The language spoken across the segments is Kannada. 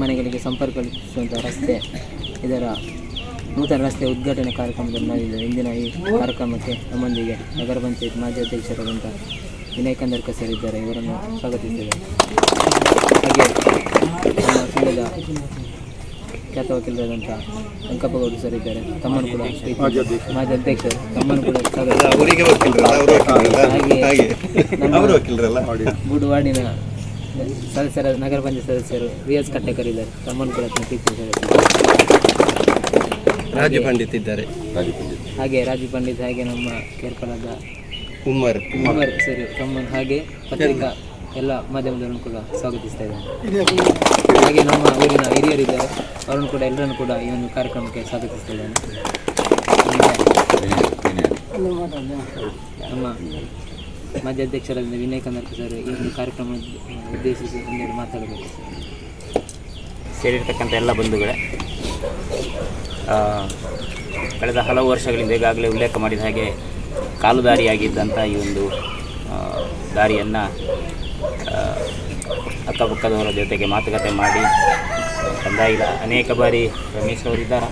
ಮನೆಗಳಿಗೆ ಸಂಪರ್ಕ ಕಲ್ಪಿಸುವಂಥ ರಸ್ತೆ ಇದರ ನೂತನ ರಸ್ತೆ ಉದ್ಘಾಟನೆ ಕಾರ್ಯಕ್ರಮದಲ್ಲಿ ನಡೆದಿದೆ. ಇಂದಿನ ಈ ಕಾರ್ಯಕ್ರಮಕ್ಕೆ ನಮ್ಮೊಂದಿಗೆ ನಗರ ಪಂಚಾಯತ್ ಮಾಜಿ ಅಧ್ಯಕ್ಷರಾದಂಥ ವಿನಯ್ ಕಂದರ್ಕ ಸರ್ ಇದ್ದಾರೆ ಇವರನ್ನು ಸ್ವಾಗತಿಸಿದ್ದೇವೆ ಹಾಗೆ ನಮ್ಮ ಸಂಘದ ಖ್ಯಾತ ವಕೀಲರಾದಂಥ ವೆಂಕಪ್ಪಗೌಡ ಸರ್ ಇದ್ದಾರೆ. ತಮ್ಮನ್ನು ಕೂಡ ಮಾಜಿ ಅಧ್ಯಕ್ಷರು. ತಮ್ಮನ್ನು ಕೂಡ ಹಾಗೆ ನಮ್ಮ ಬುಡುವಾಡಿನ ಸದಸ್ಯರ ನಗರ ಪಂಚಾಯತ್ ಸದಸ್ಯರು ವಿ ಎಸ್ ಕಟ್ಟೇಕರ್ ಇದ್ದಾರೆ ತಮ್ಮನ್ನು ಕೂಡ ರಾಜು ಪಂಡಿತ್ ಇದ್ದಾರೆ. ಹಾಗೆ ರಾಜು ಪಂಡಿತ್ ಹಾಗೆ ನಮ್ಮ ಕೇರ್ಪಲದ ಉಮರ್. ಉಮರ್ ಸರ್ ತಮ್ಮನ್ನು ಹಾಗೆ ಪತ್ರಿಕಾ ಎಲ್ಲ ಮಾಧ್ಯಮದವರನ್ನು ಕೂಡ ಸ್ವಾಗತಿಸ್ತಾ ಇದ್ದಾರೆ ಹಾಗೆ ನಮ್ಮ ಊರಿನ ಹಿರಿಯರಿದ್ದಾರೆ. ಅವರನ್ನು ಕೂಡ ಎಲ್ಲರನ್ನು ಕೂಡ ಈ ಒಂದು ಕಾರ್ಯಕ್ರಮಕ್ಕೆ ಸ್ವಾಗತಿಸ್ತಾ ಇದ್ದಾರೆ ನಮ್ಮ ಮಾಜಿ ಅಧ್ಯಕ್ಷರಾದ ವಿನಯ್ ಕಂದರ್ಕ ಸರ್ ಈ ಒಂದು ಕಾರ್ಯಕ್ರಮ ಉದ್ದೇಶಿಸಿ ಒಂದೆರಡು ಮಾತಾಡಬೇಕು ಸೇರಿರ್ತಕ್ಕಂಥ ಎಲ್ಲ ಬಂಧುಗಳೇ ಆ, ಕಳೆದ ಹಲವು ವರ್ಷಗಳಿಂದ ಈಗಾಗಲೇ ಉಲ್ಲೇಖ ಮಾಡಿದ ಹಾಗೆ ಕಾಲುದಾರಿಯಾಗಿದ್ದಂಥ ಈ ಒಂದು ದಾರಿಯನ್ನು ಅಕ್ಕಪಕ್ಕದವರ ಜೊತೆಗೆ ಮಾತುಕತೆ ಮಾಡಿ ಕಂದಾಯ ಇಲ್ಲ ಅನೇಕ ಬಾರಿ ರಮೇಶ್ ಅವರಿದ್ದಾರ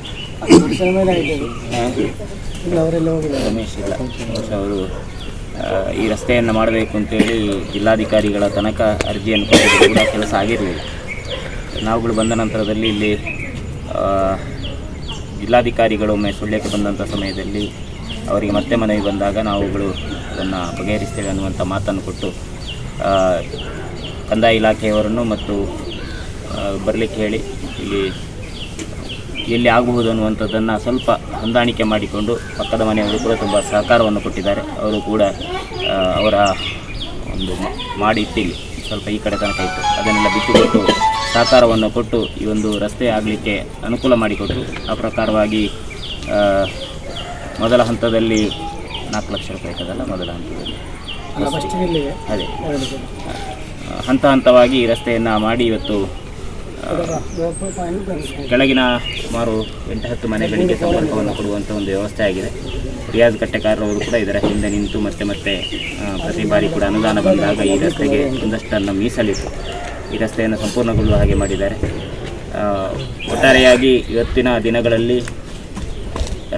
ರಮೇಶ್ ಇಲ್ಲ. ರಮೇಶ್ ಅವರು ಈ ರಸ್ತೆಯನ್ನು ಮಾಡಬೇಕು ಅಂತೇಳಿ ಜಿಲ್ಲಾಧಿಕಾರಿಗಳ ತನಕ ಅರ್ಜಿಯನ್ನು ಕೊಟ್ಟಿದ್ದು ಕೂಡ ಕೆಲಸ ಆಗಿರಲಿಲ್ಲ. ನಾವುಗಳು ಬಂದ ನಂತರದಲ್ಲಿ ಇಲ್ಲಿ ಜಿಲ್ಲಾಧಿಕಾರಿಗಳೊಮ್ಮೆ ಸುಳ್ಯಕ್ಕೆ ಬಂದಂಥ ಸಮಯದಲ್ಲಿ ಅವರಿಗೆ ಮತ್ತೆ ಮನವಿ ಬಂದಾಗ ನಾವುಗಳು ಅದನ್ನು ಬಗೆಹರಿಸ್ತೇವೆ ಅನ್ನುವಂಥ ಮಾತನ್ನು ಕೊಟ್ಟು ಕಂದಾಯ ಇಲಾಖೆಯವರನ್ನು ಮತ್ತು ಬರಲಿಕ್ಕೆ ಹೇಳಿ ಇಲ್ಲಿ ಎಲ್ಲಿ ಆಗಬಹುದು ಅನ್ನುವಂಥದ್ದನ್ನು ಸ್ವಲ್ಪ ಹೊಂದಾಣಿಕೆ ಮಾಡಿಕೊಂಡು ಪಕ್ಕದ ಮನೆಯವರು ಕೂಡ ತುಂಬ ಸಹಕಾರವನ್ನು ಕೊಟ್ಟಿದ್ದಾರೆ. ಅವರು ಕೂಡ ಅವರ ಒಂದು ಮಾಡಿ ಇಟ್ಟಿಲ್ಲಿ ಸ್ವಲ್ಪ ಈ ಕಡೆ ತನಕ ಇತ್ತು. ಅದನ್ನೆಲ್ಲ ಬಿಟ್ಟುಕೊಟ್ಟು ಸಹಕಾರವನ್ನು ಕೊಟ್ಟು ಈ ಒಂದು ರಸ್ತೆ ಆಗಲಿಕ್ಕೆ ಅನುಕೂಲ ಮಾಡಿಕೊಟ್ಟು ಆ ಪ್ರಕಾರವಾಗಿ ಮೊದಲ ಹಂತದಲ್ಲಿ ನಾಲ್ಕು ಲಕ್ಷ ರೂಪಾಯಿ ಇರ್ತದಲ್ಲ ಮೊದಲ ಹಂತದಲ್ಲಿ. ಅದೇ. ಹಂತ ಹಂತವಾಗಿ ರಸ್ತೆಯನ್ನು ಮಾಡಿ ಇವತ್ತು ಕೆಳಗಿನ ಸುಮಾರು ಎಂಟು ಹತ್ತು ಮನೆಗಳಿಗೆ ಸಂಪರ್ಕವನ್ನು ಕೊಡುವಂಥ ಒಂದು ವ್ಯವಸ್ಥೆ ಆಗಿದೆ. ರಿಯಾಜ್ ಕಟ್ಟೆಕಾರರವರು ಕೂಡ ಇದರ ಹಿಂದೆ ನಿಂತು ಮತ್ತೆ ಮತ್ತೆ ಪ್ರತಿ ಬಾರಿ ಕೂಡ ಅನುದಾನ ಬಂದಾಗ ಈ ರಸ್ತೆಗೆ ಒಂದಷ್ಟನ್ನು ಮೀಸಲಿಟ್ಟು ಈ ರಸ್ತೆಯನ್ನು ಸಂಪೂರ್ಣಗೊಳ್ಳುವ ಹಾಗೆ ಮಾಡಿದ್ದಾರೆ. ಒಟ್ಟಾರೆಯಾಗಿ ಇವತ್ತಿನ ದಿನಗಳಲ್ಲಿ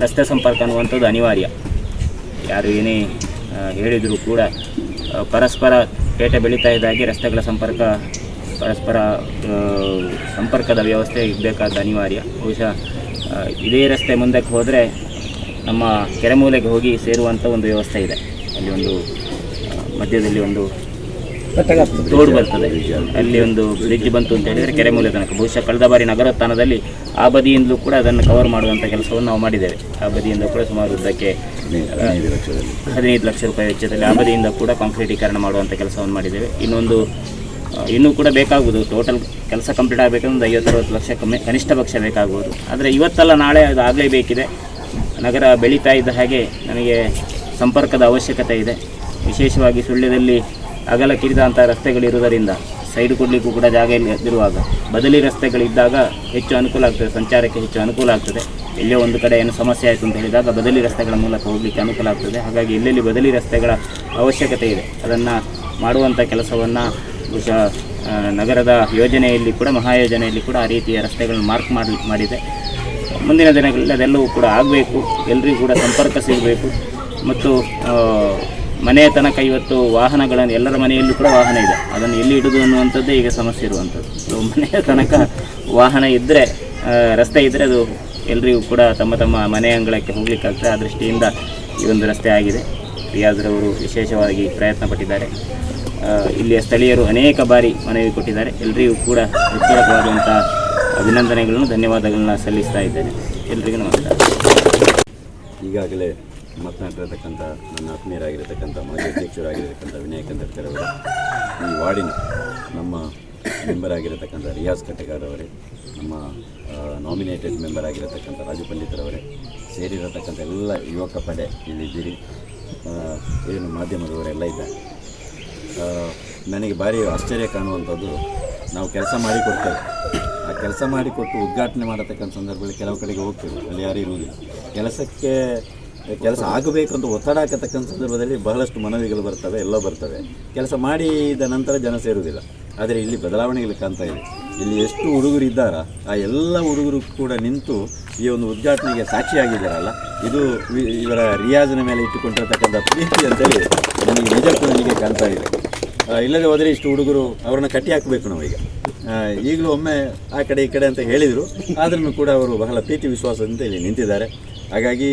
ರಸ್ತೆ ಸಂಪರ್ಕ ಅನ್ನುವಂಥದ್ದು ಅನಿವಾರ್ಯ. ಯಾರು ಏನೇ ಹೇಳಿದರೂ ಕೂಡ ಪರಸ್ಪರ ಪೇಟೆ ಬೆಳೀತಾ ಇದ್ದಾಗೆ ರಸ್ತೆಗಳ ಸಂಪರ್ಕ ಪರಸ್ಪರ ಸಂಪರ್ಕದ ವ್ಯವಸ್ಥೆ ಇರಬೇಕಾದ ಅನಿವಾರ್ಯ. ಬಹುಶಃ ಇದೇ ರಸ್ತೆ ಮುಂದಕ್ಕೆ ಹೋದರೆ ನಮ್ಮ ಕೆರೆಮೂಲೆಗೆ ಹೋಗಿ ಸೇರುವಂಥ ಒಂದು ವ್ಯವಸ್ಥೆ ಇದೆ. ಅಲ್ಲಿ ಒಂದು ಮಧ್ಯದಲ್ಲಿ ಒಂದು ತೋಡು ಬರ್ತದೆ. ಅಲ್ಲಿ ಒಂದು ಬ್ರಿಡ್ಜ್ ಬಂತು ಅಂತ ಹೇಳಿದರೆ ಕೆರೆಮೂಲೆ ತನಕ. ಬಹುಶಃ ಕಳೆದ ಬಾರಿ ನಗರೋತ್ಥಾನದಲ್ಲಿ ಆ ಬದಿಯಿಂದಲೂ ಕೂಡ ಅದನ್ನು ಕವರ್ ಮಾಡುವಂಥ ಕೆಲಸವನ್ನು ನಾವು ಮಾಡಿದ್ದೇವೆ. ಆ ಬದಿಯಿಂದ ಕೂಡ ಸುಮಾರು ಉದ್ದಕ್ಕೆ ಹದಿನೈದು ಲಕ್ಷ ರೂಪಾಯಿ ವೆಚ್ಚದಲ್ಲಿ ಆ ಬದಿಯಿಂದ ಕೂಡ ಕಾಂಕ್ರೀಟೀಕರಣ ಮಾಡುವಂಥ ಕೆಲಸವನ್ನು ಮಾಡಿದ್ದೇವೆ. ಇನ್ನೊಂದು ಇನ್ನೂ ಕೂಡ ಬೇಕಾಗುವುದು. ಟೋಟಲ್ ಕೆಲಸ ಕಂಪ್ಲೀಟ್ ಆಗಬೇಕಂದ್ರೆ ಒಂದು ಐವತ್ತರವತ್ತು ಲಕ್ಷ ಕಮ್ಮಿ, ಕನಿಷ್ಠ ಪಕ್ಷ ಬೇಕಾಗುವುದು. ಆದರೆ ಇವತ್ತಲ್ಲ ನಾಳೆ ಅದು ಆಗಲೇಬೇಕಿದೆ. ನಗರ ಬೆಳೀತಾ ಇದ್ದ ಹಾಗೆ ನನಗೆ ಸಂಪರ್ಕದ ಅವಶ್ಯಕತೆ ಇದೆ. ವಿಶೇಷವಾಗಿ ಸುಳ್ಳ್ಯದಲ್ಲಿ ಅಗಲ ಕಿರಿದಂಥ ರಸ್ತೆಗಳಿರುವುದರಿಂದ ಸೈಡ್ ಕೊಡಲಿಕ್ಕೂ ಕೂಡ ಜಾಗ ಇಲ್ಲದಿರುವಾಗ ಬದಲಿ ರಸ್ತೆಗಳಿದ್ದಾಗ ಹೆಚ್ಚು ಅನುಕೂಲ ಆಗ್ತದೆ, ಸಂಚಾರಕ್ಕೆ ಹೆಚ್ಚು ಅನುಕೂಲ ಆಗ್ತದೆ. ಎಲ್ಲೇ ಒಂದು ಕಡೆ ಏನು ಸಮಸ್ಯೆ ಆಯಿತು ಅಂತ ಹೇಳಿದಾಗ ಬದಲಿ ರಸ್ತೆಗಳ ಮೂಲಕ ಹೋಗಲಿಕ್ಕೆ ಅನುಕೂಲ ಆಗ್ತದೆ. ಹಾಗಾಗಿ ಎಲ್ಲೆಲ್ಲಿ ಬದಲಿ ರಸ್ತೆಗಳ ಅವಶ್ಯಕತೆ ಇದೆ, ಅದನ್ನು ಮಾಡುವಂಥ ಕೆಲಸವನ್ನು ಬಹುಶಃ ನಗರದ ಯೋಜನೆಯಲ್ಲಿ ಕೂಡ, ಮಹಾಯೋಜನೆಯಲ್ಲಿ ಕೂಡ ಆ ರೀತಿಯ ರಸ್ತೆಗಳನ್ನು ಮಾರ್ಕ್ ಮಾಡಿ, ಮಾಡಿದೆ. ಮುಂದಿನ ದಿನಗಳಲ್ಲಿ ಅದೆಲ್ಲವೂ ಕೂಡ ಆಗಬೇಕು. ಎಲ್ಲರಿಗೂ ಕೂಡ ಸಂಪರ್ಕ ಸಿಗಬೇಕು. ಮತ್ತು ಮನೆಯ ತನಕ ಇವತ್ತು ವಾಹನಗಳನ್ನು, ಎಲ್ಲರ ಮನೆಯಲ್ಲೂ ಕೂಡ ವಾಹನ ಇದೆ. ಅದನ್ನು ಎಲ್ಲಿ ಇಡೋದು ಅನ್ನುವಂಥದ್ದೇ ಈಗ ಸಮಸ್ಯೆ ಇರುವಂಥದ್ದು. ಸೊ ಮನೆಯ ತನಕ ವಾಹನ ಇದ್ದರೆ ರಸ್ತೆ ಇದ್ದರೆ ಅದು ಎಲ್ಲರಿಗೂ ಕೂಡ ತಮ್ಮ ತಮ್ಮ ಮನೆ ಅಂಗಳಕ್ಕೆ ಹೋಗ್ಲಿಕ್ಕಾಗ್ತದೆ. ಆ ದೃಷ್ಟಿಯಿಂದ ಈ ಒಂದು ರಸ್ತೆ ಆಗಿದೆ. ರಿಯಾಜ್ರವರು ವಿಶೇಷವಾಗಿ ಪ್ರಯತ್ನ ಪಟ್ಟಿದ್ದಾರೆ ಇಲ್ಲಿಯ ಸ್ಥಳೀಯರು ಅನೇಕ ಬಾರಿ ಮನವಿ ಕೊಟ್ಟಿದ್ದಾರೆ. ಎಲ್ಲರಿಗೂ ಕೂಡ ಹೃತ್ಪೂರ್ವಕವಾದಂಥ ಅಭಿನಂದನೆಗಳನ್ನು, ಧನ್ಯವಾದಗಳನ್ನ ಸಲ್ಲಿಸ್ತಾ ಇದ್ದೇನೆ. ಎಲ್ರಿಗೂ ನಮಸ್ಕಾರ. ಈಗಾಗಲೇ ಮಾತನಾಡಿರತಕ್ಕಂಥ ನನ್ನ ಆತ್ಮೀಯರಾಗಿರತಕ್ಕಂಥ ಮಾಜಿ ಅಧ್ಯಕ್ಷರಾಗಿರತಕ್ಕಂಥ ವಿನಯ ಕಂದರ್ಕರ್ ಅವರೇ, ಈ ವಾರ್ಡಿನ ನಮ್ಮ ಮೆಂಬರ್ ಆಗಿರತಕ್ಕಂಥ ರಿಯಾಜ್ ಕಟ್ಟೆಗಾರವರೇ ನಮ್ಮ ನಾಮಿನೇಟೆಡ್ ಮೆಂಬರ್ ಆಗಿರತಕ್ಕಂಥ ರಾಜು ಪಂಡಿತರವರೇ ಸೇರಿರತಕ್ಕಂಥ ಎಲ್ಲ ಯುವಕ ಪಡೆ ಇಲ್ಲಿದ್ದೀರಿ ಏನು ಮಾಧ್ಯಮದವರೆಲ್ಲ ಇದ್ದಾರೆ. ನನಗೆ ಭಾರಿ ಆಶ್ಚರ್ಯ ಕಾಣುವಂಥದ್ದು. ನಾವು ಕೆಲಸ ಮಾಡಿಕೊಡ್ತೇವೆ ಆ ಕೆಲಸ ಮಾಡಿಕೊಟ್ಟು ಉದ್ಘಾಟನೆ ಮಾಡತಕ್ಕಂಥ ಸಂದರ್ಭದಲ್ಲಿ ಕೆಲವು ಕಡೆಗೆ ಹೋಗ್ತೇವೆ. ಅಲ್ಲಿ ಯಾರೂ ಇರುವುದಿಲ್ಲ. ಕೆಲಸಕ್ಕೆ, ಕೆಲಸ ಆಗಬೇಕು ಅಂತ ಒತ್ತಡ ಹಾಕತಕ್ಕಂಥ ಸಂದರ್ಭದಲ್ಲಿ ಬಹಳಷ್ಟು ಮನವಿಗಳು ಬರ್ತವೆ, ಎಲ್ಲ ಬರ್ತವೆ. ಕೆಲಸ ಮಾಡಿದ ನಂತರ ಜನ ಸೇರುವುದಿಲ್ಲ. ಆದರೆ ಇಲ್ಲಿ ಬದಲಾವಣೆಗಳು ಕಾಣ್ತಾ ಇದೆ. ಇಲ್ಲಿ ಎಷ್ಟು ಹುಡುಗರು ಇದ್ದಾರ, ಆ ಎಲ್ಲ ಹುಡುಗರು ಕೂಡ ನಿಂತು ಈ ಒಂದು ಉದ್ಘಾಟನೆಗೆ ಸಾಕ್ಷಿಯಾಗಿದ್ದಾರಲ್ಲ. ಇದು ಇವರ ರಿಯಾಜನ ಮೇಲೆ ಇಟ್ಟುಕೊಂಡಿರತಕ್ಕಂಥ ಪ್ರೀತಿ ಅಂತೇಳಿ ನನಗೆ ನಿಜಕ್ಕೂ ನನಗೆ ಕಾಣ್ತಾ ಇದೆ. ಇಲ್ಲದೆ ಹೋದರೆ ಇಷ್ಟು ಹುಡುಗರು ಅವ್ರನ್ನ ಕಟ್ಟಿ ಹಾಕಬೇಕು ಈಗ. ಈಗಲೂ ಒಮ್ಮೆ ಆ ಕಡೆ ಈ ಕಡೆ ಅಂತ ಹೇಳಿದರು. ಆದ್ರೂ ಕೂಡ ಅವರು ಬಹಳ ಪ್ರೀತಿ, ವಿಶ್ವಾಸದಿಂದ ಇಲ್ಲಿ ನಿಂತಿದ್ದಾರೆ. ಹಾಗಾಗಿ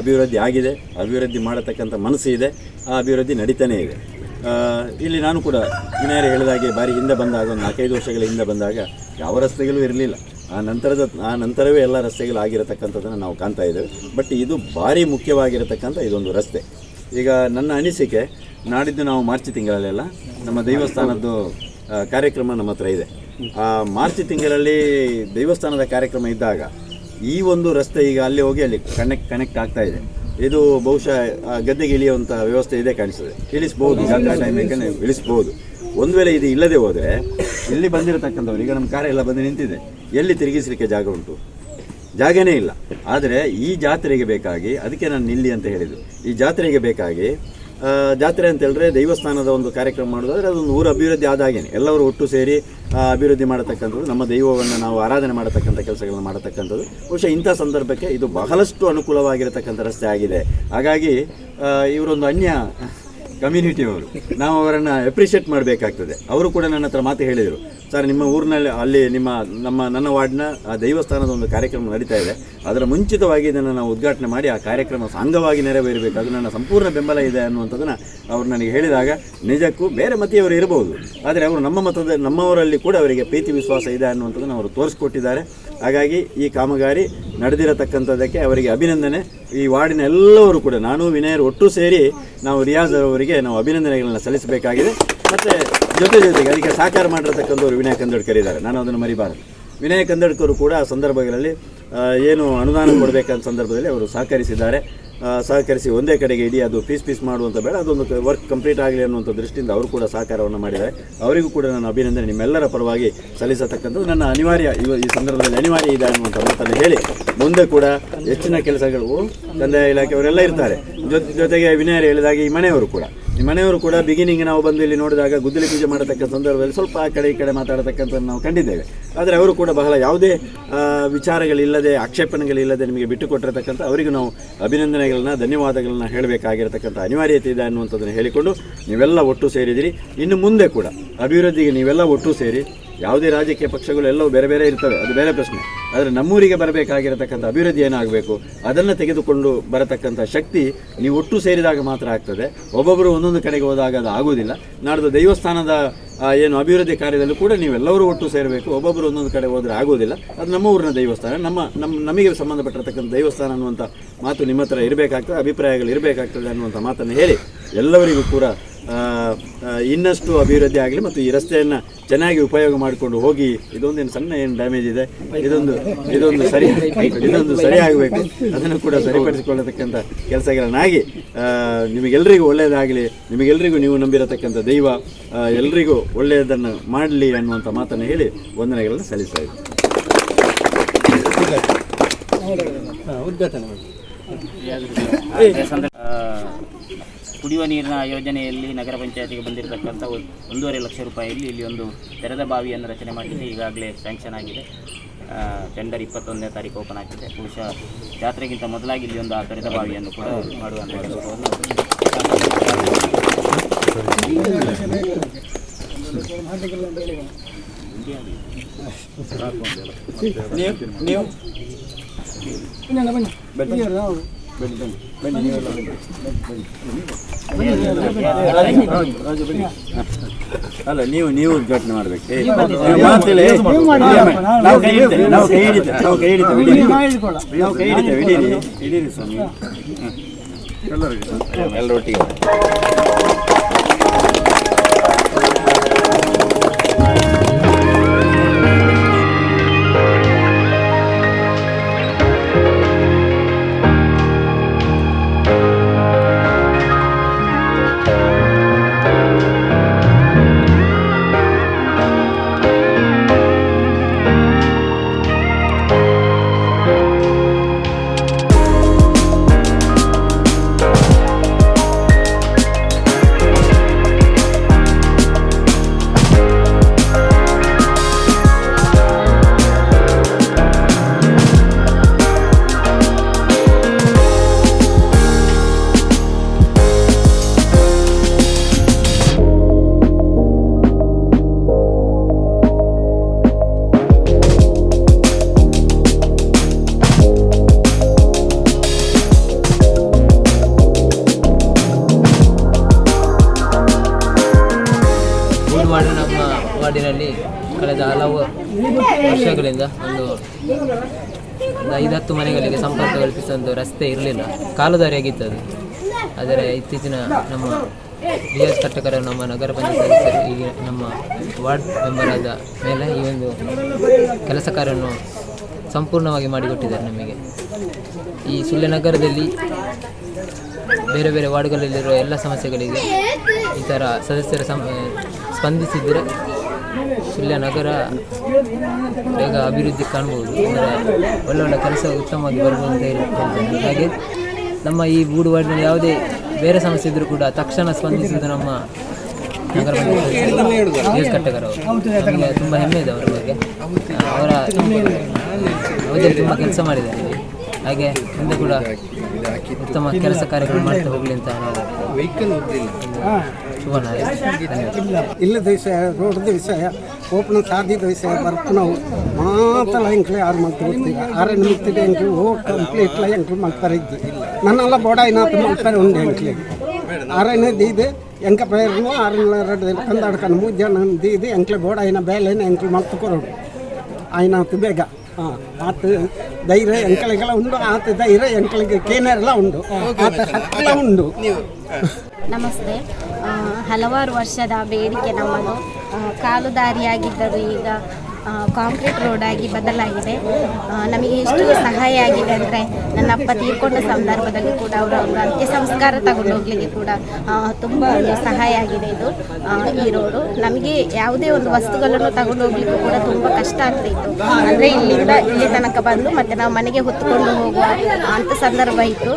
ಅಭಿವೃದ್ಧಿ ಆಗಿದೆ. ಅಭಿವೃದ್ಧಿ ಮಾಡತಕ್ಕಂಥ ಮನಸ್ಸು ಇದೆ. ಆ ಅಭಿವೃದ್ಧಿ ನಡೀತಾನೇ ಇದೆ. ಇಲ್ಲಿ ನಾನು ಕೂಡ ವಿನಯರು ಹೇಳಿದಾಗೆ ಬಾರಿ ಹಿಂದೆ ಬಂದಾಗ, ಒಂದು ನಾಲ್ಕೈದು ವರ್ಷಗಳ ಹಿಂದೆ ಬಂದಾಗ ಯಾವ ರಸ್ತೆಗಳು ಇರಲಿಲ್ಲ. ಆ ನಂತರದ, ಆ ನಂತರವೇ ಎಲ್ಲ ರಸ್ತೆಗಳು ಆಗಿರತಕ್ಕಂಥದ್ದನ್ನು ನಾವು ಕಾಣ್ತಾ ಇದ್ದೇವೆ. ಬಟ್ ಇದು ಭಾರಿ ಮುಖ್ಯವಾಗಿರತಕ್ಕಂಥ ಇದೊಂದು ರಸ್ತೆ. ಈಗ ನನ್ನ ಅನಿಸಿಕೆ ನಾಡಿದ್ದು ನಾವು ಮಾರ್ಚ್ ತಿಂಗಳಲ್ಲೆಲ್ಲ ನಮ್ಮ ದೇವಸ್ಥಾನದ್ದು ಕಾರ್ಯಕ್ರಮ ನಮ್ಮ ಹತ್ರ ಇದೆ. ಆ, ಮಾರ್ಚ್ ತಿಂಗಳಲ್ಲಿ ದೇವಸ್ಥಾನದ ಕಾರ್ಯಕ್ರಮ ಇದ್ದಾಗ ಈ ಒಂದು ರಸ್ತೆ ಈಗ ಅಲ್ಲಿ ಹೋಗಿ ಅಲ್ಲಿ ಕನೆಕ್ಟ್ ಕನೆಕ್ಟ್ ಆಗ್ತಾ ಇದೆ. ಇದು ಬಹುಶಃ ಗದ್ದೆಗೆ ಇಳಿಯುವಂಥ ವ್ಯವಸ್ಥೆ ಇದೆ ಕಾಣಿಸ್ತದೆ. ಇಳಿಸ್ಬೋದು, ಜಾತ್ರಾ ಇಳಿಸ್ಬೋದು. ಒಂದು ವೇಳೆ ಇದು ಇಲ್ಲದೆ ಹೋದರೆ, ಇಲ್ಲಿ ಬಂದಿರತಕ್ಕಂಥವ್ರು, ಈಗ ನಮ್ಮ ಕಾರ್ಯ ಎಲ್ಲ ಬಂದು ನಿಂತಿದೆ. ಎಲ್ಲಿ ತಿರುಗಿಸಲಿಕ್ಕೆ ಜಾಗ ಉಂಟು? ಜಾಗನೇ ಇಲ್ಲ. ಆದರೆ ಈ ಜಾತ್ರೆಗೆ ಬೇಕಾಗಿ, ಅದಕ್ಕೆ ನಾನು ನಿಲ್ಲಿ ಅಂತ ಹೇಳಿದ್ದು ಈ ಜಾತ್ರೆಗೆ ಬೇಕಾಗಿ ಜಾತ್ರೆ ಅಂತ ಹೇಳಿದ್ರೆ ದೈವಸ್ಥಾನದ ಒಂದು ಕಾರ್ಯಕ್ರಮ ಮಾಡೋದಾದ್ರೆ ಅದೊಂದು ಊರು ಅಭಿವೃದ್ಧಿ ಆದಾಗೇನೆ ಎಲ್ಲರೂ ಒಟ್ಟು ಸೇರಿ ಅಭಿವೃದ್ಧಿ ಮಾಡತಕ್ಕಂಥದ್ದು, ನಮ್ಮ ದೈವವನ್ನು ನಾವು ಆರಾಧನೆ ಮಾಡತಕ್ಕಂಥ ಕೆಲಸಗಳನ್ನು ಮಾಡತಕ್ಕಂಥದ್ದು. ಬಹುಶಃ ಇಂಥ ಸಂದರ್ಭಕ್ಕೆ ಇದು ಬಹಳಷ್ಟು ಅನುಕೂಲವಾಗಿರತಕ್ಕಂಥ ರಸ್ತೆ ಆಗಿದೆ. ಹಾಗಾಗಿ ಇವರೊಂದು ಅನ್ಯ ಕಮ್ಯುನಿಟಿಯವರು ನಾವು ಅವರನ್ನು ಎಪ್ರಿಷಿಯೇಟ್ ಮಾಡಬೇಕಾಗ್ತದೆ. ಅವರು ಕೂಡ ನನ್ನ ಹತ್ರ ಮಾತು ಹೇಳಿದರು. ಸರ್, ನಿಮ್ಮ ಊರಿನಲ್ಲಿ, ಅಲ್ಲಿ ನಿಮ್ಮ, ನಮ್ಮ, ನನ್ನ ವಾರ್ಡ್ನ ಆ ದೇವಸ್ಥಾನದ ಒಂದು ಕಾರ್ಯಕ್ರಮ ನಡೀತಾ ಇದೆ. ಅದರ ಮುಂಚಿತವಾಗಿ ಇದನ್ನು ನಾವು ಉದ್ಘಾಟನೆ ಮಾಡಿ ಆ ಕಾರ್ಯಕ್ರಮ ಸಾಂಗವಾಗಿ ನೆರವೇರಬೇಕು ಅದು ನನ್ನ ಸಂಪೂರ್ಣ ಬೆಂಬಲ ಇದೆ ಅನ್ನುವಂಥದ್ದನ್ನು ಅವರು ನನಗೆ ಹೇಳಿದಾಗ ನಿಜಕ್ಕೂ ಬೇರೆ ಮತಿಯವರು ಇರಬಹುದು ಆದರೆ ಅವರು ನಮ್ಮ ಮತದ, ನಮ್ಮವರಲ್ಲಿ ಕೂಡ ಅವರಿಗೆ ಪ್ರೀತಿ ವಿಶ್ವಾಸ ಇದೆ ಅನ್ನುವಂಥದ್ದನ್ನು ಅವರು ತೋರಿಸ್ಕೊಟ್ಟಿದ್ದಾರೆ. ಹಾಗಾಗಿ ಈ ಕಾಮಗಾರಿ ನಡೆದಿರತಕ್ಕಂಥದ್ದಕ್ಕೆ ಅವರಿಗೆ ಅಭಿನಂದನೆ. ಈ ವಾರ್ಡಿನ ಎಲ್ಲವರು ಕೂಡ, ನಾನು ವಿನಯರು ಒಟ್ಟು ಸೇರಿ ನಾವು ರಿಯಾಜ್ ಅವರಿಗೆ ನಾವು ಅಭಿನಂದನೆಗಳನ್ನ ಸಲ್ಲಿಸಬೇಕಾಗಿದೆ. ಮತ್ತು ಜೊತೆ ಜೊತೆಗೆ ಅದಕ್ಕೆ ಸಹಕಾರ ಮಾಡಿರತಕ್ಕಂಥವ್ರು ವಿನಯ ಕಂದೋಡ್ಕರ್ ಇದ್ದಾರೆ. ನಾನು ಅದನ್ನು ಮರಿಬಾರದು. ವಿನಯ ಕಂದಡ್ಕರು ಕೂಡ ಆ ಸಂದರ್ಭಗಳಲ್ಲಿ ಏನು ಅನುದಾನ ಕೊಡಬೇಕಂತ ಸಂದರ್ಭದಲ್ಲಿ ಅವರು ಸಹಕರಿಸಿದ್ದಾರೆ. ಸಹಕರಿಸಿ ಒಂದೇ ಕಡೆಗೆ ಇಡೀ ಅದು ಪೀಸ್ ಪೀಸ್ ಮಾಡುವಂಥ ಬೇಡ, ಅದೊಂದು ವರ್ಕ್ ಕಂಪ್ಲೀಟ್ ಆಗಲಿ ಅನ್ನುವಂಥ ದೃಷ್ಟಿಯಿಂದ ಅವರು ಕೂಡ ಸಹಕಾರವನ್ನು ಮಾಡಿದ್ದಾರೆ. ಅವರಿಗೂ ಕೂಡ ನಾನು ಅಭಿನಂದನೆ, ನಿಮ್ಮೆಲ್ಲರ ಪರವಾಗಿ ಸಲ್ಲಿಸತಕ್ಕಂಥದ್ದು ನನ್ನ ಅನಿವಾರ್ಯ ಈ ಸಂದರ್ಭದಲ್ಲಿ ಅನಿವಾರ್ಯ ಇದೆ ಅನ್ನುವಂಥ ಮಾತನ್ನು ಹೇಳಿ, ಮುಂದೆ ಕೂಡ ಹೆಚ್ಚಿನ ಕೆಲಸಗಳು ಕಂದಾಯ ಇಲಾಖೆಯವರೆಲ್ಲ ಇರ್ತಾರೆ. ಜೊತೆ, ಜೊತೆಗೆ ವಿನಯರು ಹೇಳಿದಾಗ ಈ ಮನೆಯವರು ಕೂಡ. ಮನೆಯವರು ಕೂಡ ಬಿಗಿನಿಂಗ್ ನಾವು ಬಂದು ಇಲ್ಲಿ ನೋಡಿದಾಗ ಗುದ್ದಲಿ ಪೂಜೆ ಮಾಡತಕ್ಕ ಸಂದರ್ಭದಲ್ಲಿ ಸ್ವಲ್ಪ ಆ ಕಡೆ ಈ ಕಡೆ ಮಾತಾಡತಕ್ಕಂಥದ್ದು ನಾವು ಕಂಡಿದ್ದೇವೆ. ಆದರೆ ಅವರು ಕೂಡ ಬಹಳ ಯಾವುದೇ ವಿಚಾರಗಳಿಲ್ಲದೆ, ಆಕ್ಷೇಪಣೆಗಳಿಲ್ಲದೆ ನಿಮಗೆ ಬಿಟ್ಟುಕೊಟ್ಟಿರತಕ್ಕಂಥ ಅವರಿಗೂ ನಾವು ಅಭಿನಂದನೆಗಳನ್ನ, ಧನ್ಯವಾದಗಳನ್ನ ಹೇಳಬೇಕಾಗಿರತಕ್ಕಂಥ ಅನಿವಾರ್ಯತೆ ಇದೆ ಅನ್ನುವಂಥದ್ದನ್ನು ಹೇಳಿಕೊಂಡು ನೀವೆಲ್ಲ ಒಟ್ಟು ಸೇರಿದಿರಿ ಇನ್ನು ಮುಂದೆ ಕೂಡ ಅಭಿವೃದ್ಧಿಗೆ ನೀವೆಲ್ಲ ಒಟ್ಟು ಸೇರಿ ಯಾವುದೇ ರಾಜಕೀಯ ಪಕ್ಷಗಳು ಎಲ್ಲವೂ ಬೇರೆ ಬೇರೆ ಇರ್ತವೆ, ಅದು ಬೇರೆ ಪ್ರಶ್ನೆ. ಆದರೆ ನಮ್ಮೂರಿಗೆ ಬರಬೇಕಾಗಿರತಕ್ಕಂಥ ಅಭಿವೃದ್ಧಿ ಏನಾಗಬೇಕು, ಅದನ್ನು ತೆಗೆದುಕೊಂಡು ಬರತಕ್ಕಂಥ ಶಕ್ತಿ ನೀವು ಒಟ್ಟು ಸೇರಿದಾಗ ಮಾತ್ರ ಆಗ್ತದೆ. ಒಬ್ಬೊಬ್ಬರು ಒಂದೊಂದು ಕಡೆಗೆ ಹೋದಾಗ ಅದು ಆಗುವುದಿಲ್ಲ. ನಾಡ್ದು ದೈವಸ್ಥಾನದ ಏನು ಅಭಿವೃದ್ಧಿ ಕಾರ್ಯದಲ್ಲೂ ಕೂಡ ನೀವೆಲ್ಲರೂ ಒಟ್ಟು ಸೇರಬೇಕು ಒಬ್ಬೊಬ್ಬರು ಒಂದೊಂದು ಕಡೆ ಹೋದರೆ ಆಗೋದಿಲ್ಲ ಅದು ನಮ್ಮ ಊರಿನ ದೈವಸ್ಥಾನ, ನಮ್ಮ ನಮ್ಮ, ನಮಗೆ ಸಂಬಂಧಪಟ್ಟಿರತಕ್ಕಂಥ ದೇವಸ್ಥಾನ ಅನ್ನುವಂಥ ಮಾತು ನಿಮ್ಮ ಹತ್ರ ಇರಬೇಕಾಗ್ತದೆ, ಅಭಿಪ್ರಾಯಗಳು ಇರಬೇಕಾಗ್ತದೆ ಅನ್ನುವಂಥ ಮಾತನ್ನು ಹೇಳಿ ಎಲ್ಲವರಿಗೂ ಕೂಡ ಇನ್ನಷ್ಟು ಅಭಿವೃದ್ಧಿ ಆಗಲಿ ಮತ್ತು ಈ ರಸ್ತೆಯನ್ನು ಚೆನ್ನಾಗಿ ಉಪಯೋಗ ಮಾಡಿಕೊಂಡು ಹೋಗಿ ಇದೊಂದೇನು ಸಣ್ಣ ಏನು ಡ್ಯಾಮೇಜ್ ಇದೆ ಇದೊಂದು ಇದೊಂದು ಸರಿ ಇದೊಂದು ಸರಿ ಆಗಬೇಕು. ಅದನ್ನು ಕೂಡ ಸರಿಪಡಿಸಿಕೊಳ್ಳತಕ್ಕಂಥ ಕೆಲಸಗಳನ್ನಾಗಿ ನಿಮಗೆಲ್ಲರಿಗೂ ಒಳ್ಳೆಯದಾಗಲಿ ನಿಮಗೆಲ್ಲರಿಗೂ ನೀವು ನಂಬಿರತಕ್ಕಂಥ ದೈವ ಎಲ್ಲರಿಗೂ ಎಲ್ರಿಗೂ ಒಳ್ಳೆಯದನ್ನು ಮಾಡಲಿ ಅನ್ನುವಂಥ ಮಾತನ್ನು ಹೇಳಿ ವಂದನೆಗಳನ್ನು ಸಲ್ಲಿಸ್ತಾ ಇದ್ದೀನಿ. ಉದ್ಘಾಟನೆ ಮಾಡಿ. ಕುಡಿಯುವ ನೀರಿನ ಯೋಜನೆಯಲ್ಲಿ ನಗರ ಪಂಚಾಯತಿಗೆ ಬಂದಿರತಕ್ಕಂಥ ಒಂದು- ಒಂದೂವರೆ ಲಕ್ಷ ರೂಪಾಯಿಯಲ್ಲಿ ಇಲ್ಲಿ ಒಂದು ತೆರೆದ ಬಾವಿಯನ್ನು ರಚನೆ ಮಾಡಿದ್ದು ಈಗಾಗಲೇ ಸ್ಯಾಂಕ್ಷನ್ ಆಗಿದೆ. ಟೆಂಡರ್ ಇಪ್ಪತ್ತೊಂದನೇ ತಾರೀಕು ಓಪನ್ ಆಗಿದೆ. ಬಹುಶಃ ಜಾತ್ರೆಗಿಂತ ಮೊದಲಾಗಿ ಇಲ್ಲಿ ಒಂದು ಆ ತೆರೆದ ಬಾವಿಯನ್ನು ಕೂಡ ಮಾಡುವಂಥ ಕೆಲಸವನ್ನು ನೀವು ನೀವು ಬನ್ನಿ ಬನ್ನಿ ಬನ್ನಿ ಬನ್ನಿ ನೀವೆಲ್ಲ ಬನ್ನಿ ಬನ್ನಿ ಅಲ್ಲ ನೀವು ನೀವು ಉದ್ಘಾಟನೆ ಮಾಡ್ಬೇಕು. ಮಾತೇಳಿ ನಾವು ಕೈ ಹಿಡಿತೇವೆ ನಾವು ಕೈ ಹಿಡಿತೇವೆ ನಾವು ಕೈ ಹಿಡಿತೇವೆ. ನಾವು ಕೈ ಹಿಡಿತೇವೆ ಹಿಡೀರಿ. ಹಿಡೀರಿ ಸ್ವಾಮಿ. ಎಲ್ಲರೊಟ್ಟಿಗೆ. ಕಳೆದ ಹಲವು ವರ್ಷಗಳಿಂದ ಒಂದು ಒಂದು ಐದು ಹತ್ತು ಮನೆಗಳಿಗೆ ಸಂಪರ್ಕ ಕಲ್ಪಿಸುವಂಥ ರಸ್ತೆ ಇರಲಿಲ್ಲ. ಕಾಲುದಾರಿಯಾಗಿತ್ತು ಅದು ಆದರೆ ಇತ್ತೀಚಿನ ನಮ್ಮ ರಿಯಾಜ್ ಕಟ್ಟಕರ ನಮ್ಮ ನಗರ ಪಂಚಾಯತ್ ಸದಸ್ಯರು, ಈಗ ನಮ್ಮ ವಾರ್ಡ್ ಆದ ಮೇಲೆ ಈ ಒಂದು ಕೆಲಸ ಕಾರ್ಯವನ್ನು ಸಂಪೂರ್ಣವಾಗಿ ಮಾಡಿಕೊಟ್ಟಿದ್ದಾರೆ ನಮಗೆ. ಈ ಸುಳ್ಯ ನಗರದಲ್ಲಿ ಬೇರೆ ಬೇರೆ ವಾರ್ಡ್ಗಳಲ್ಲಿರುವ ಎಲ್ಲ ಸಮಸ್ಯೆಗಳಿಗೆ ಈ ಥರ ಸದಸ್ಯರ ಸಂ ಸ್ಪಂದಿಸಿದರೆ ಸುಳ್ಯ ನಗರ ಬೇಗ ಅಭಿವೃದ್ಧಿ ಕಾಣ್ಬೋದು. ಅಂದರೆ ಒಳ್ಳೊಳ್ಳೆ ಕೆಲಸ ಉತ್ತಮವಾಗಿ ಬರ್ಬೋದು ಅಂತ ಹೇಳಿ ಹೇಳ್ತೇನೆ ಹಾಗೆ ನಮ್ಮ ಈ ಗೂಡು ವಾರ್ಡ್ನಲ್ಲಿ ಯಾವುದೇ ಬೇರೆ ಸಮಸ್ಯೆ ಇದ್ದರೂ ಕೂಡ ತಕ್ಷಣ ಸ್ಪಂದಿಸುವುದು ನಮ್ಮ ನಗರ ಪಂಚಾಯತ್ ಕಟ್ಟಗರ್ ಅವರು. ನಮಗೆ ತುಂಬ ಹೆಮ್ಮೆ ಇದೆ ಅವರ ಬಗ್ಗೆ. ಅವರ ಅವಧಿಯಲ್ಲಿ ತುಂಬ ಕೆಲಸ ಮಾಡಿದ್ದಾರೆ. ಹಾಗೆ ಮುಂದೆ ಕೂಡ ಉತ್ತಮ ಕೆಲಸ ಕಾರ್ಯಗಳು ಮಾಡ್ತಾ ಹೋಗಲಿ ಅಂತ ವೆಹಿಕಲ್ ಶುಭ ಹಾರೈಸ್ತೇವೆ. ದೇಶ ರೋಡ್ದ ವಿಷಯ. ಓಪನ್ ಸಾಧ್ಯತೆ ವಿಷಯ ಬರ್ತು ಮಾತಲ್ಲ ಎಂಕ್ಲೆ ಯಾರು ಮಲ್ತು ಹೋಗ್ತೀವಿ. ಆರು ನಿಮಿತ್ತಿಗೆ ಎಂಕ್ಲು ಓ ಕಂಪ್ಲೀಟ್ಲ ಎಂಕ್ಲು ಮಾಡ್ತಾರೆ ಇದ್ದು. ನನ್ನೆಲ್ಲ ಬೋಡ ಏನಾದ್ರು ಮಾಡ್ತಾರೆ ಉಂಡು ಎಂಕ್ಲೆ ಆರನೇ ಇದೆ ಎಂಕ ಪ್ರಯರ್ನು ಆರನ್ನ ಎರಡು ಕಂದಾಡ್ಕೊಂಡು ಮೂರು ಜನ ಇದೆ ಎಂಕ್ಲೆ ಬೋಡ ಏನ ಬೇಲೆನ ಎಂಕ್ಲು ಮಲ್ತು ಕೊರೋಡು. ಆಯ್ನಾತು ಬೇಗ. ಹಾಂ, ಆತ ಧೈರ್ಯ ಎಂಕಳಿಗೆಲ್ಲ ಉಂಡು, ಆತ ಧೈರ್ಯ ಎಂಕಳಿಗೆ ಕೇನರೆಲ್ಲ ಉಂಡು. ಆತ ಉಂಡು. ನಮಸ್ತೆ. ಹಲವಾರು ವರ್ಷದ ಬೇಡಿಕೆ ನಮ್ಮದು. ಕಾಲುದಾರಿಯಾಗಿದ್ದರು ಕಾಲು ದಾರಿಯಾಗಿದ್ದರು ಈಗ ಕಾಂಕ್ರೀಟ್ ಆಗಿ ಬದಲಾಗಿದೆ. ನಮಗೆ ಎಷ್ಟು ಸಹಾಯ ಆಗಿದೆ ಅಂದರೆ ನನ್ನ ಅಪ್ಪ ತೀರ್ಕೊಂಡ ಸಂದರ್ಭದಲ್ಲಿ ಕೂಡ ಅವರ ಅಂತ್ಯ ಸಂಸ್ಕಾರ ತಗೊಂಡು ಹೋಗ್ಲಿಕ್ಕೆ ಕೂಡ ತುಂಬ ಸಹಾಯ ಆಗಿದೆ ಇದು. ಈ ರೋಡು. ನಮಗೆ ಯಾವುದೇ ಒಂದು ವಸ್ತುಗಳನ್ನು ತಗೊಂಡು ಹೋಗ್ಲಿಕ್ಕೂ ಕೂಡ ತುಂಬ ಕಷ್ಟ ಆಗ್ತಿತ್ತು ಅಂದರೆ ಇಲ್ಲಿಂದ ಇಲ್ಲಿ ತನಕ ಬಂದು ಮತ್ತೆ ನಾವು ಮನೆಗೆ ಹೊತ್ತುಕೊಂಡು ಹೋಗುವ ಅಂತ ಸಂದರ್ಭ ಇತ್ತು.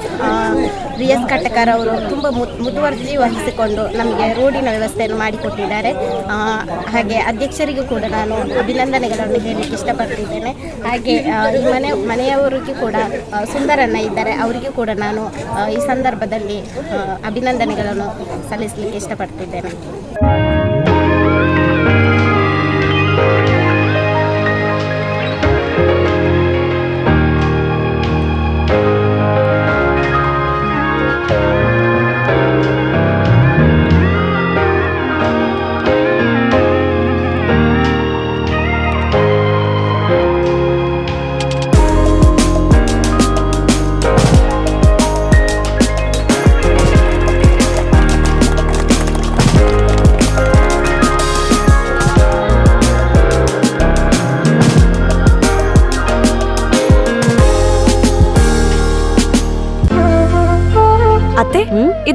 ರಿಯಸ್ ಕಟ್ಟಕರ್ ಅವರು ತುಂಬ ಮುತ್- ಮುತುವರ್ಜಿ ವಹಿಸಿಕೊಂಡು ನಮಗೆ ರೋಡಿನ ವ್ಯವಸ್ಥೆಯನ್ನು ಮಾಡಿಕೊಟ್ಟಿದ್ದಾರೆ. ಹಾಗೆ ಅಧ್ಯಕ್ಷರಿಗೂ ಕೂಡ ನಾನು ಅಭಿನಂದನೆಗಳನ್ನು ಹೇಳಲಿಕ್ಕೆ ಇಷ್ಟಪಡ್ತಿದ್ದೇನೆ. ಹಾಗೆ ಈ ಮನೆ, ಮನೆಯವರಿಗೂ ಕೂಡ ಸುಂದರನ್ನ ಇದ್ದಾರೆ. ಅವರಿಗೂ ಕೂಡ ನಾನು ಈ ಸಂದರ್ಭದಲ್ಲಿ ಅಭಿನಂದನೆಗಳನ್ನು ಸಲ್ಲಿಸಲಿಕ್ಕೆ ಇಷ್ಟಪಡ್ತಿದ್ದೇನೆ.